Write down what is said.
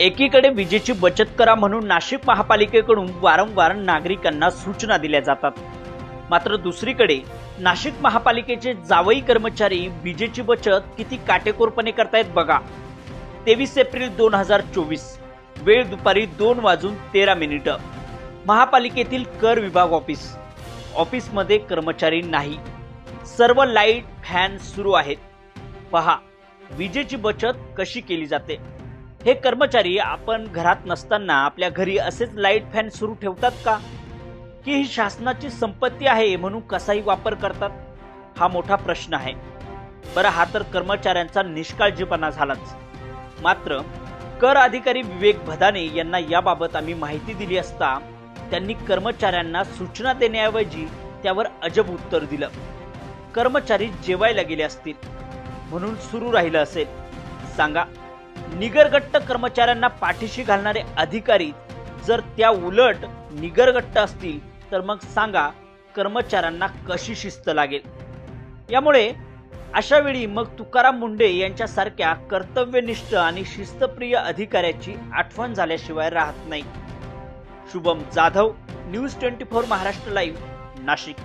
एकीकडे विजेची बचत करा म्हणून नाशिक महापालिकेकडून वारंवार नागरिकांना सूचना दिल्या जातात. मात्र दुसरीकडे नाशिक महापालिकेचे जावई कर्मचारी विजेची बचत किती काटेकोरपणे करतायत बघा. तेवीस एप्रिल दोन हजार चोवीस वेळ दुपारी दोन वाजून तेरा मिनिटं. महापालिकेतील कर विभाग ऑफिस ऑफिसमध्ये कर्मचारी नाही. सर्व लाइट फॅन सुरू आहेत. पहा विजेची बचत कशी केली जाते? हे कर्मचारी आपण घरात नसताना आपल्या घरी असेच लाइट फॅन सुरू ठेवतात का? की ही शासनाची संपत्ती आहे म्हणून कसाही वापर करतात? हा मोठा प्रश्न आहे. बरं हा तर कर्मचाऱ्यांचा निष्काळजीपणा झालाच. मात्र कर अधिकारी विवेक भदाने यांना याबाबत आम्ही माहिती दिली असता त्यांनी कर्मचाऱ्यांना सूचना देण्याऐवजी त्यावर अजब उत्तर दिलं. कर्मचारी जेवायला गेले असतील. म्हणून सुरू राहिलं असेल. सांगा निगरगट्ट कर्मचाऱ्यांना पाठीशी घालणारे अधिकारी जर त्या उलट निगरगट्ट असतील तर मग सांगा कर्मचाऱ्यांना कशी शिस्त लागेल. यामुळे अशा वेळी मग तुकाराम मुंडे यांच्यासारख्या कर्तव्यनिष्ठ आणि शिस्तप्रिय अधिकाऱ्याची आठवण झाल्याशिवाय राहत नाही. Shubham Jadhav news twenty four Maharashtra live Nashik.